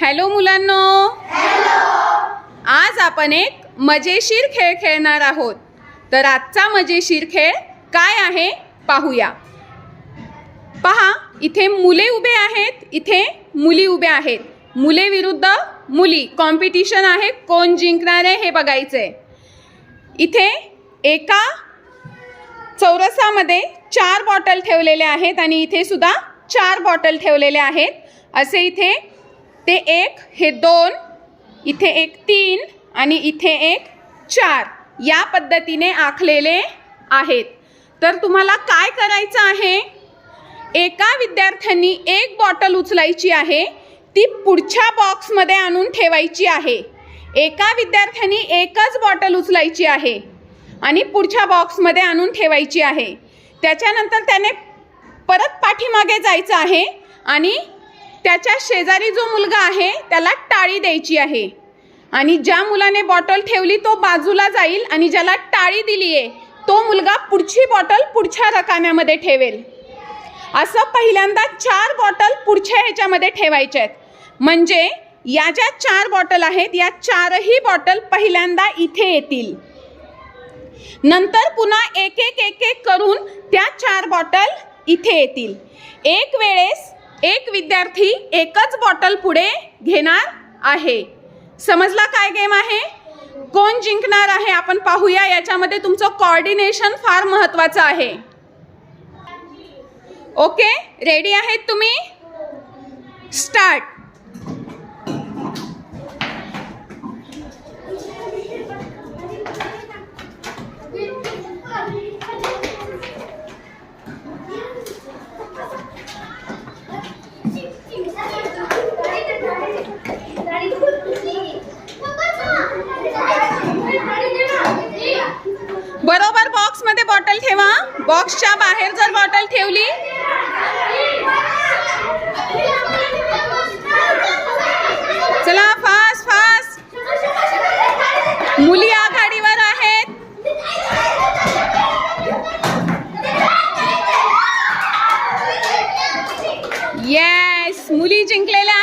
Hello मुलांनो. आज आपण एक मजेशीर खेळ खेळणार आहोत. तर आजचा मजेशीर खेळ काय आहे पाहूया. पहा इथे मुले उभे आहेत इथे मुली उभ्या आहेत. मुले विरुद्ध मुली. कॉम्पिटिशन आहे कोण जिंकणार आहे हे बघायचंय. इथे एका चौरसामध्ये चार बॉटल ठेवलेल्या आहेत आणि इथे सुद्धा चार बॉटल ठेवलेल्या आहेत. असे इथे ते एक हे दोन इथे एक तीन आणि इथे एक चार या पद्धतीने आखलेले आहेत. तर तुम्हाला काय करायचं आहे? एका विद्यार्थ्यांनी एक बॉटल उचलायची आहे ती पुढच्या बॉक्समध्ये आणून ठेवायची आहे. एका विद्यार्थ्यांनी एकच बॉटल उचलायची आहे आणि पुढच्या बॉक्समध्ये आणून ठेवायची आहे. त्याच्यानंतर त्याने परत पाठीमागे जायचं आहे आणि त्याच्या शेजारी जो मुलगा आहे त्याला टाळी द्यायची आहे. आणि ज्या मुलाने बॉटल ठेवली तो बाजूला जाईल आणि ज्याला टाळी दिली आहे तो मुलगा पुढची बॉटल पुढच्या रकान्यामध्ये ठेवेल. असं पहिल्यांदा चार बॉटल पुढच्या ह्याच्यामध्ये ठेवायच्या आहेत. म्हणजे या ज्या चार बॉटल आहेत या चारही बॉटल पहिल्यांदा इथे येतील. नंतर पुन्हा एक एक एक एक करून त्या चार बॉटल इथे येतील. एक वेळेस एक विद्यार्थी एकच बॉटल पुढे घेणार आहे. समजला काय गेम आहे? कोण जिंकणार आहे? आपण पाहूया. याच्यामध्ये तुमचं कॉर्डिनेशन फार महत्वाचं आहे. ओके रेडी आहेत तुम्ही? स्टार्ट बॉक्समध्ये बॉटल ठेवा. बॉक्सच्या बाहेर जर बॉटल ठेवली. चला फास्ट फास्ट मुली आघाडीवर आहेत. येस मुली जिंकलेल्या